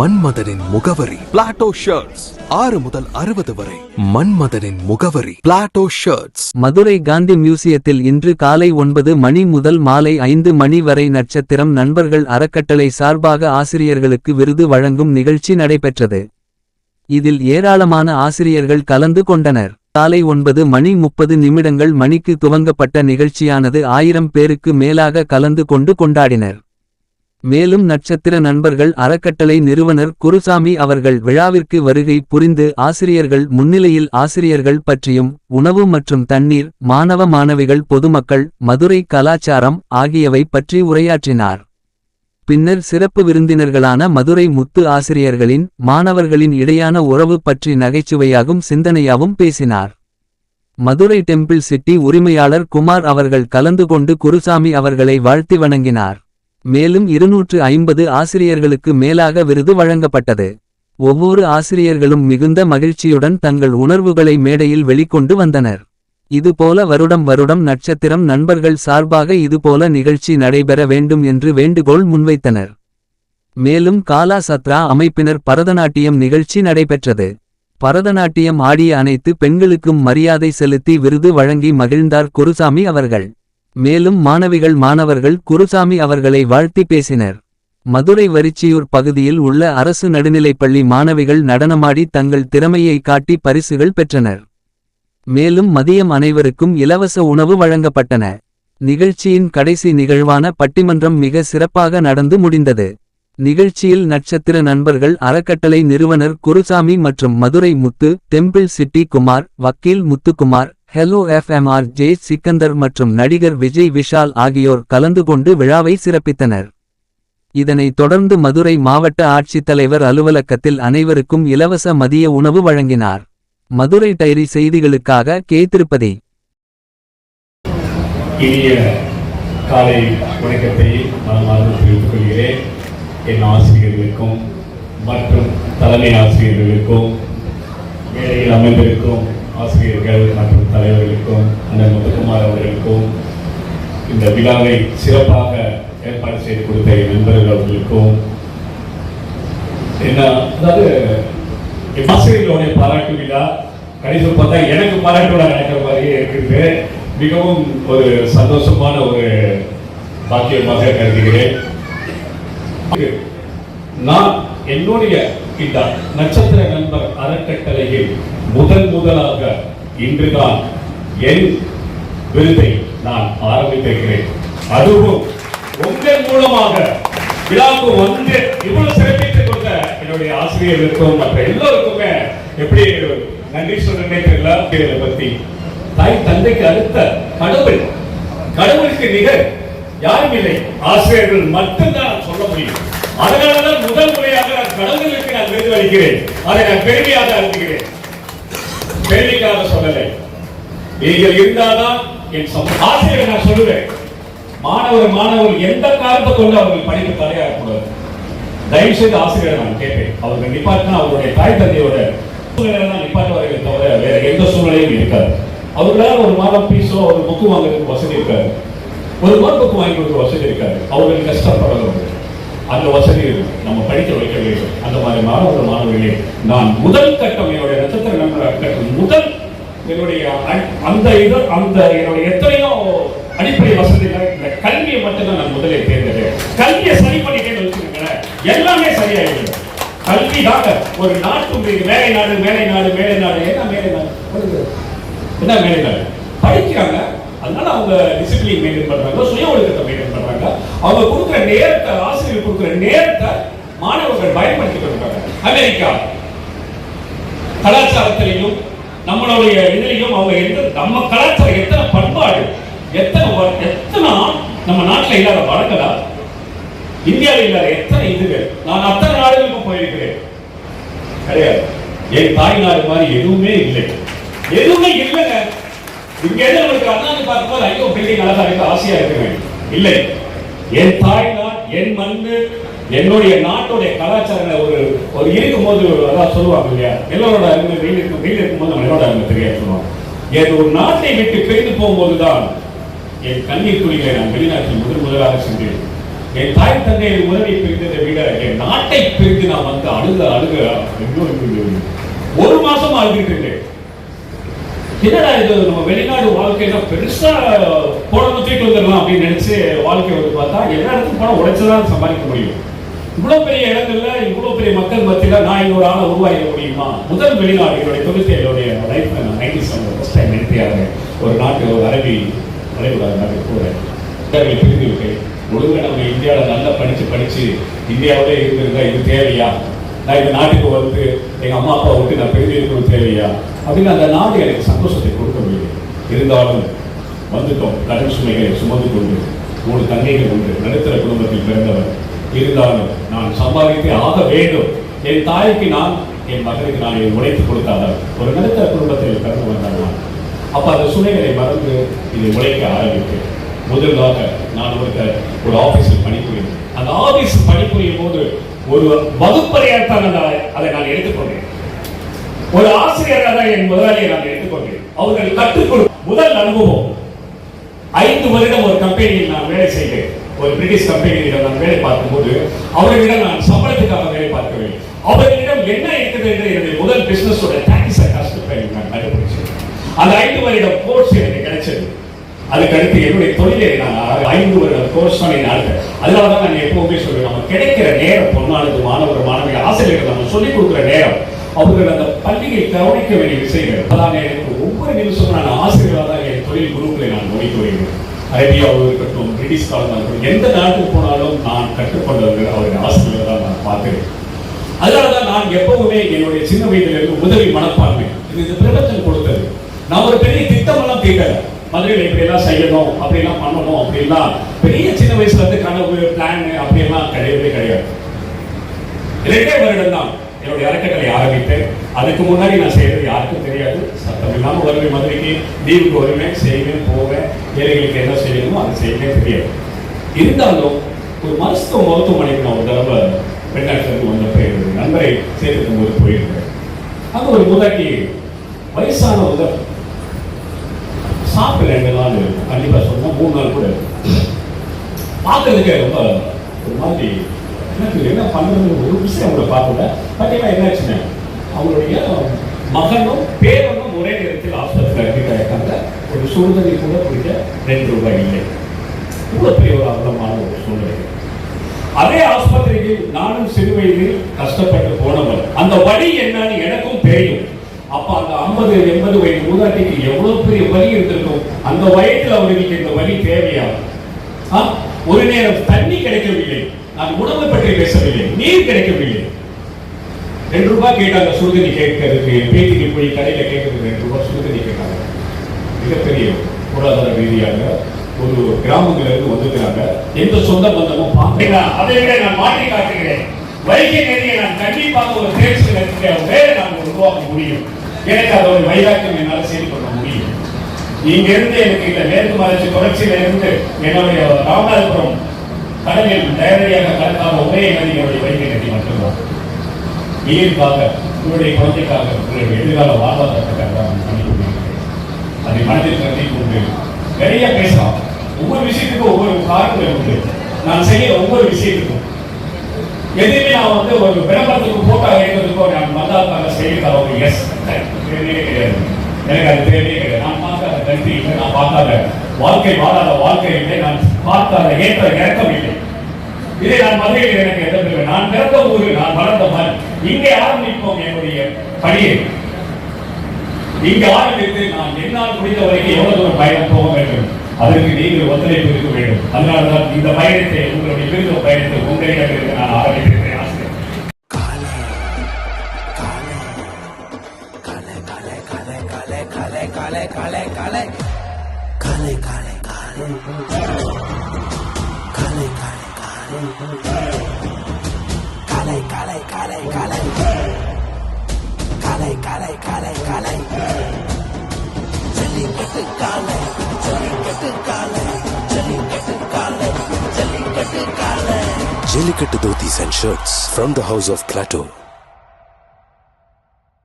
மன்மதனின் முகவரி. Plato shirts ஆறு முதல் அறுபது வரை. மன்மதனின் முகவரி. பிளாட்டோ ஷர்ட்ஸ் மதுரை காந்தி மியூசியத்தில் இன்று காலை ஒன்பது மணி முதல் மாலை ஐந்து மணி வரை நட்சத்திரம் நண்பர்கள் அறக்கட்டளை சார்பாக ஆசிரியர்களுக்கு விருது வழங்கும் நிகழ்ச்சி நடைபெற்றது. இதில் ஏராளமான ஆசிரியர்கள் கலந்து கொண்டனர். காலை ஒன்பது மணி முப்பது நிமிடங்கள் மணிக்கு துவங்கப்பட்ட நிகழ்ச்சியானது ஆயிரம் பேருக்கு மேலாக கலந்து கொண்டு கொண்டாடினர். மேலும் நட்சத்திர நண்பர்கள் அறக்கட்டளை நிறுவனர் குருசாமி அவர்கள் விழாவிற்கு வருகை புரிந்து ஆசிரியர்கள் முன்னிலையில் ஆசிரியர்கள் பற்றியும் உணவு மற்றும் தண்ணீர் மாணவ மாணவிகள் பொதுமக்கள் மதுரை கலாச்சாரம் ஆகியவை பற்றி உரையாற்றினார். பின்னர் சிறப்பு விருந்தினர்களான மதுரை முத்து ஆசிரியர்களின் மாணவர்களின் இடையான உறவு பற்றி நகைச்சுவையாகும் சிந்தனையாவும் பேசினார். மதுரை டெம்பிள் சிட்டி உரிமையாளர் குமார் அவர்கள் கலந்து கொண்டு குருசாமி அவர்களை வாழ்த்தி வணங்கினார். மேலும் இருநூற்று ஐம்பது ஆசிரியர்களுக்கு மேலாக விருது வழங்கப்பட்டது. ஒவ்வொரு ஆசிரியர்களும் மிகுந்த மகிழ்ச்சியுடன் தங்கள் உணர்வுகளை மேடையில் வெளிக்கொண்டு வந்தனர். இதுபோல வருடம் வருடம் நட்சத்திரம் நண்பர்கள் சார்பாக இதுபோல நிகழ்ச்சி நடைபெற வேண்டும் என்று வேண்டுகோள் முன்வைத்தனர். மேலும் காலா சத்ரா அமைப்பினர் பரதநாட்டியம் நிகழ்ச்சி நடைபெற்றது. பரதநாட்டியம் ஆடிய அனைத்து பெண்களுக்கும் மரியாதை செலுத்தி விருது வழங்கி மகிழ்ந்தார் குருசாமி அவர்கள். மேலும் மாணவிகள் மாணவர்கள் குருசாமி அவர்களை வாழ்த்தி பேசினர். மதுரை வரிச்சியூர் பகுதியில் உள்ள அரசு நடுநிலைப்பள்ளி மாணவிகள் நடனமாடி தங்கள் திறமையை காட்டி பரிசுகள் பெற்றனர். மேலும் மதியம் அனைவருக்கும் இலவச உணவு வழங்கப்பட்டன. நிகழ்ச்சியின் கடைசி நிகழ்வான பட்டிமன்றம் மிக சிறப்பாக நடந்து முடிந்தது. நிகழ்ச்சியில் நட்சத்திர நண்பர்கள் அறக்கட்டளை நிறுவனர் குருசாமி மற்றும் மதுரை முத்து டெம்பிள் சிட்டி குமார் வக்கீல் Muthukumar hello FM R J Sikandar மற்றும் நடிகர் விஜய் விஷால் ஆகியோர் கலந்து கொண்டு விழாவை சிறப்பித்தனர். இதனைத் தொடர்ந்து மதுரை மாவட்ட ஆட்சித்தலைவர் அலுவலகத்தில் அனைவருக்கும் இலவச மதிய உணவு வழங்கினார். மதுரை டைரி செய்திகளுக்காக கே திருப்பதி. இனிய காலை வணக்கத்தை மனமார்ந்து தெரிவித்துக் கொள்கிறேன். என் ஆசிரியர்களுக்கும் மற்றும் தலைமை ஆசிரியர்களுக்கும் மேடையில் அமைந்திருக்கும் ஆசிரியர்கள் மற்றும் தலைவர்களுக்கும் அண்ணன் முத்துக்குமார் அவர்களுக்கும் இந்த விழாவை சிறப்பாக ஏற்பாடு செய்து கொடுத்த நண்பர்கள் அவர்களுக்கும் என்ன அதாவது ஆசிரியர்களுடைய பாராட்டு விழா கடைசி பார்த்தா எனக்கு பாராட்டு விழா நடக்கிற மாதிரியே இருக்குது. மிகவும் ஒரு சந்தோஷமான ஒரு பாக்கியமாக கருதுகிறேன். நான் என்னுடைய இந்த நட்சத்திர நண்பர் அறக்கட்டளையில் முதல் முதலாக இன்றுதான் என் விருதை நான் ஆரம்பித்திருக்கிறேன். அதுவும் உங்கள் மூலமாக. விழாவுக்கு வந்து இவ்வளவு சிறப்பித்துக் கொண்ட என்னுடைய ஆசிரியர்களுக்கும் மற்ற எல்லோருக்குமே எப்படி நன்றி சொல்றேன் தெரியல பத்தி. தாய் தந்தைக்கு அடுத்த கடவுள் கடவுளுக்கு நிகர் யாரும் இல்லை. ஆசிரியர்கள் மட்டும்தான் சொல்ல முடியும். அதனாலதான் முதல் முறையாக நான் கடவுளுக்கு நான் விருது அளிக்கிறேன். அதை நான் பெருமையாக அழுத்துகிறேன் வேலைக்காக சொல்லலை. நீங்கள் இருந்தால்தான் என் சம- ஆசிரியர் நான் சொல்லுவேன். மாணவர் மாணவர் எந்த காரணத்தை கொண்டு அவர்கள் படிக்க தடையாகக்கூடாது தயவு செய்து ஆசிரியர் நான் கேட்பேன். அவர்கள் நிப்பாட்டினா அவருடைய தாய் தந்தையோட சூழ்நிலை தான் நிப்பாட்டுவார்கள் தவிர வேற எந்த சூழ்நிலையும் இருக்காது. அவர்களால் ஒரு மாதம் பீஸோ ஒரு புக்கு வாங்குறதுக்கு வசதி இருக்காது. ஒரு மாதம் புக்கு வாங்கி கொடுக்க வசதி இருக்காது. அவர்கள் கஷ்டப்படுறது அந்த வசதி நம்ம படிக்க வைக்க வேண்டும். அந்த மாதிரி மாணவர்கள் மாணவர்களே நான் முதல் கட்டம் என்னுடைய நட்சத்திர நண்பர் கட்டம் முதல் என்னுடைய அந்த இது அந்த என்னுடைய எத்தனையோ அடிப்படை வசதிகள் இந்த கல்வியை மட்டும்தான் நான் முதலில் தேர்ந்தெடுத்தேன் கல்வியை சரி பண்ணிட்டேன்னு வச்சுக்கோங்களேன். எல்லாமே சரியாயிடும். கல்வி தாங்க ஒரு நாட்டு வேலை நாடு வேலை நாடு வேலை நாடு என்ன வேலை நாடு? என்ன வேலை நாடு? படிக்கிறாங்க. அதனால அவங்க டிசிப்ளின் மெயின்டைன் பண்றாங்க சுய ஒழுக்கத்தை மெயின்டைன் பண்றாங்க. அவங்க கொடுக்குற நேரத்தை ஆசிரியர் கொடுக்குற நேரத்தை மாணவர்கள் பயன்படுத்திக் கொள்றாங்க அமெரிக்கா கலாச்சாரத்திலையும் நம்மளுடைய இதுலையும் அவங்க எந்த நம்ம கலாச்சாரம் எத்தனை பண்பாடு எத்தனை எத்தனை நம்ம நாட்டில் இல்லாத வழக்கடா? இந்தியாவில் இல்லாத எத்தனை இதுகள்? நான் அத்தனை நாடுகளுக்கும் போயிருக்கிறேன். கிடையாது. என் தாய் நாடு மாதிரி எதுவுமே இல்லை. எதுவுமே இல்லைங்க. இங்க இருந்து உங்களுக்கு அண்ணாந்து பார்க்கும்போது ஐயோ பில்டிங் அழகா இருக்க ஆசையா இருக்குங்க இல்லை என் தாய் நாட் என் மண்ணு என்னுடைய நாட்டுடைய கலாச்சாரங்களை ஒரு ஒரு இருக்கும்போது அதான் சொல்லுவாங்க இல்லையா எல்லோரோட அருமை வெயில் இருக்கும் வெயில் இருக்கும்போது நம்ம அருமை தெரியாது சொல்லுவாங்க என் ஒரு நாட்டை விட்டு பிரிந்து போகும்போது தான் என் கண்ணீர் துளிகளை நான் வெளிநாட்டில் முதல் முதலாக சென்றேன் என் தாய் தந்தையின் உதவி பிரிந்ததை விட என் நாட்டை பிரிந்து நான் வந்து அழுக அழுக ஐயோ, ஒரு மாசம் அழுதுட்டு இருக்கேன் என்னடா இது? நம்ம வெளிநாடு வாழ்க்கையில பெருசா போனது தூக்கி வந்துடலாம் அப்படின்னு நினைச்சு வாழ்க்கை வந்து பார்த்தா எல்லா இடத்துக்கும் போனால் உழைச்சுதான் சம்பாதிக்க முடியும். இவ்வளவு பெரிய இடங்கள்ல இவ்வளவு பெரிய மக்கள் மத்தியில நான் இன்னொரு ஆளை உருவாக்க முடியுமா? முதல் வெளிநாடு என்னுடைய தொண்ணூத்தி ஏழுடைய லைஃப் நான் நைன்டி செவன் ஃபர்ஸ்ட் டைம் என்ட்ரியாக ஒரு நாட்டு ஒரு அரபி வளைகுடா நாட்டு போறேன் இந்தியாவில் பிரிந்து விட்டேன் ஒழுங்காக நம்ம இந்தியாவில் நல்லா படித்து படித்து இந்தியாவிலே இருந்திருந்தா இது தேவையா? நான் இந்த நாட்டுக்கு வந்து எங்கள் அம்மா அப்பா விட்டு நான் பிரிஞ்சு இருக்கணும் தேவையா? அப்படின்னு அந்த நாடு எனக்கு சந்தோஷத்தை கொடுக்கவில்லை இருந்தாலும் வந்துட்டோம். கடன் சுமைகளை சுமந்து கொண்டு மூணு தங்கைகள் உண்டு. நடுத்தர குடும்பத்தில் பிறந்தவர். இருந்தாலும் நான் சம்பாதித்தே ஆக வேண்டும். என் தாய்க்கு நான் என் மகனுக்கு நான் இதை உழைத்து கொடுத்தாதான் ஒரு நடுத்தர குடும்பத்தில் பிறந்து வந்தார் அப்போ அந்த சுமைகளை மறந்து இதை உழைக்க ஆரம்பித்தேன். முதலாக நான் ஒரு ஒரு ஆஃபீஸில் பணிபுரியும் அந்த ஆஃபீஸ் பணிபுரியும் போது ஒரு வகுப்பறையாகத்தான் அந்த அதை நான் எடுத்துக்கொண்டேன். ஒரு ஆசிரியராக என் முதலாளியை நான் எடுத்துக்கொண்டேன். அவர்கள் கற்றுக் கொடு முதல் அனுபவம் ஐந்து வருடம் ஒரு கம்பெனியில் நான் வேலை செய்தேன். ஒரு பிரிட்டிஷ் கம்பெனியில் நான் வேலை பார்க்கும்போது அவர்களிடம் நான் சம்பளத்துக்காக வேலை பார்க்கவில்லை. அவர்களிடம் என்ன இருக்குது என்று என்னுடைய முதல் பிசினஸோட தேங்க்ஸ் கஷ்டப்பை நான் கண்டுபிடிச்சேன். அந்த ஐந்து வருடம் கோர்ஸ் எனக்கு கிடைச்சது. அதுக்கடுத்து என்னுடைய தொழிலை நான் ஐந்து வருட கோர்ஸ் பண்ணி நடத்தேன் அதனால தான் நான் எப்பவுமே சொல்லுவேன் நம்ம கிடைக்கிற நேரம் பொன்னாளுக்கு மாணவர் மாணவி ஆசிரியர்கள் நம்ம சொல்லிக் கொடுக்குற நேரம். அவர்கள் அந்த பள்ளியை கவனிக்க வேண்டிய விஷயங்கள். அதான் எனக்கு ஒவ்வொரு நிமிஷமும் நான் ஆசிரியராக தான் என் தொழில் குரூப்பில் நான் நோய்க்கு வருகிறேன் அரேபியாவில் இருக்கட்டும் பிரிட்டிஷ் காலமாக இருக்கட்டும் எந்த நாட்டுக்கு போனாலும் நான் கற்றுக்கொண்டவர்கள் அவர்கள் ஆசிரியர்கள் தான் நான் பார்க்கிறேன். அதனாலதான் நான் எப்பவுமே என்னுடைய சின்ன வயதிலிருந்து உதவி மனப்பான்மை இது இந்த பிரபஞ்சம் கொடுத்தது. நான் ஒரு பெரிய திட்டமெல்லாம் கேட்கல மதுரையில் இப்படி எல்லாம் செய்யணும் அப்படி எல்லாம் பண்ணணும் அப்படிலாம் பெரிய சின்ன வயசுல இருந்து கனவு பிளான் அப்படியெல்லாம் கிடையவே கிடையாது. இரண்டே வருடம் தான் என்னுடைய அறக்கட்டளை ஆரம்பித்தேன். அதுக்கு முன்னாடி நான் செய்யறது யாருக்கும் தெரியாது. சத்தம் இல்லாமல் வருவேன் மதுரைக்கு. லீவுக்கு வருவேன் செய்வேன் போவேன். ஏழைகளுக்கு என்ன செய்யணுமோ அதை செய்யவே தெரியாது. இருந்தாலும் ஒரு மருத்துவ மருத்துவமனைக்கு நான் ஒரு தடவை வெளிநாட்டிலிருந்து வந்தப்ப என்னுடைய நண்பரை சேர்த்துக்கும் போது போயிருந்தேன். அது ஒரு முதலாட்டி வயசான உதவி சாப்பிட ரெண்டு நாள் சொன்னால் மூணு நாள் கூட. பார்க்கறதுக்கே ரொம்ப ஒரு மாதிரி எனக்கு என்ன பண்றது ஒரு விஷயம் அவங்கள பார்க்கல. பார்த்தீங்கன்னா என்னாச்சுன்னா அவங்களுடைய மகனும் பேரனும் ஒரே நேரத்தில் ஆஸ்பத்திரியில் அட்மிட் ஆயிருக்காங்க. ஒரு சுடுதண்ணி கூட குடிக்க ரெண்டு ரூபாய் இல்லை. இவ்வளோ பெரிய ஒரு அவலமான ஒரு சூழ்நிலை அதே ஆஸ்பத்திரிக்கு நானும் சிறு வயதில் கஷ்டப்பட்டு போனவன். அந்த வழி என்னன்னு எனக்கும் தெரியும். அப்ப அந்த ஐம்பது எண்பது வயது மூதாட்டிக்கு எவ்வளவு பெரிய வலி இருந்திருக்கும்? அந்த வயதில் அவர்களுக்கு இந்த வலி தேவையா ஒரு நேரம் தண்ணி கிடைக்கவில்லை. நான் உணவு பற்றி பேசவில்லை. நீர் கிடைக்கவில்லை. ரெண்டு ரூபாய் கேட்டாங்க சுடுதண்ணி கேட்கறதுக்கு. பேத்திக்கு போய் கடையில கேட்கறதுக்கு ரெண்டு ரூபாய் சுடுதண்ணி கேட்டாங்க. மிகப்பெரிய பொருளாதார ரீதியாக ஒரு கிராமங்கள்ல இருந்து வந்திருக்கிறாங்க. எந்த சொந்த பந்தமும் பார்க்கல. அதை விட நான் மாற்றி காட்டுகிறேன். வைகை நதியை நான் கண்டிப்பாக ஒரு தேர்ச்சி வேலை நான் உருவாக்க முடியும். எனக்கு அதோட வைராக்கியம் என்னால் செயல்பட முடியும் இங்கிருந்து எனக்கு இந்த மேற்கு மலர்ச்சி தொடர்ச்சியில இருந்து என்னுடைய ராமநாதபுரம் கடலில் நேரடியாக கலக்காத ஒரே நதி என்னுடைய வைகை நதி மட்டும்தான். நீருக்காக உங்களுடைய குழந்தைக்காக உங்களுடைய எதிர்கால வாழ்வாதாரத்துக்காக நான் பண்ணி கொண்டிருக்கிறேன் அதை மனதில் கருதி கொண்டு நிறைய பேசலாம். ஒவ்வொரு விஷயத்துக்கும் ஒவ்வொரு காரணங்கள் உண்டு. நான் செய்ய ஒவ்வொரு விஷயத்துக்கும் எதுவுமே நான் வந்து ஒரு விளம்பரத்துக்கு போட்டோ எடுக்கிறதுக்கோ நான் மதாக்காக ஒரு எஸ் தேவையே கிடையாது. எனக்கு அது தேவையே கிடையாது. நான் பார்க்காத கல்வி இல்லை. நான் பார்க்காத வாழ்க்கை வாழாத வாழ்க்கை இல்லை. நான் பார்க்காத ஏற்ற இறக்கம் இல்லை. இதை நான் மதுரையில் எனக்கு எதிர்ப்பு நான் பிறந்த ஊர் நான் வளர்ந்த மண். இங்கே ஆரம்பிப்போம் என்னுடைய பணியை. இங்கே ஆரம்பித்து நான் என்னால் முடிந்த வரைக்கும் எவ்வளவு தூரம் பயணம் போக வேண்டும்? அதற்கு நீங்கள் ஒத்துழைப்பு இருக்க வேண்டும் அதனால்தான் இந்த பயணத்தை உங்களுடைய விருது பயணத்தை உங்களிடம் இருந்து நான் ஆரம்பித்திருக்கிறேன் ஆசிரியர் Jellicut Dhotis and shirts from the house of Plateau.